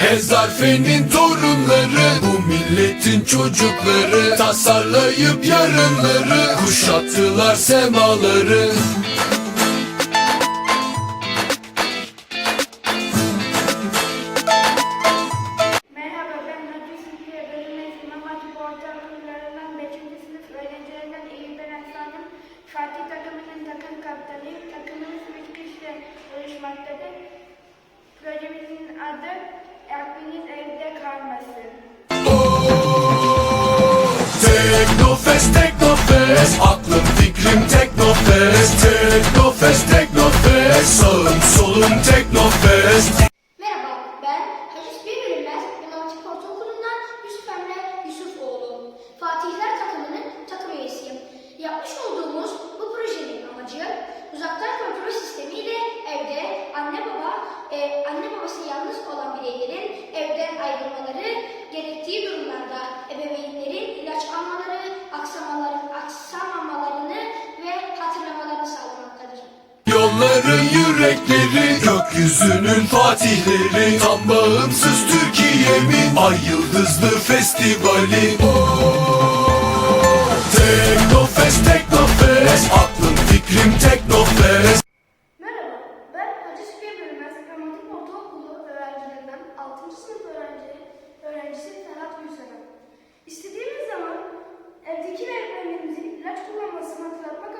Hezarfenin torunları Bu milletin çocukları Tasarlayıp yarınları Kuşattılar semaları Merhaba ben Hacı Sıkıya Bölümü İmam Hatip Ortaokullarından 5. sınıf öğrencilerinden Eyüp Eren Sanım. Fatih takımının takım kaptanıyım. Takımımız üç kişiden oluşmaktadır. Projemizin adı Aklınız. Teknofest, Teknofest. Aklım fikrim Teknofest. Teknofest, Teknofest. Sağım babası yalnız olan bireylerin evden ayrılmaları, gerektiği durumlarda ebeveynlerin ilaç almaları, aksamaları, aksamamalarını ve hatırlamalarını sağlamaktadır. Yolların yürekleri Gökyüzünün fatihleri Tam bağımsız Türkiye'min Ay yıldızlı festivali. Teknofest, Anlamazsın hatırlatmak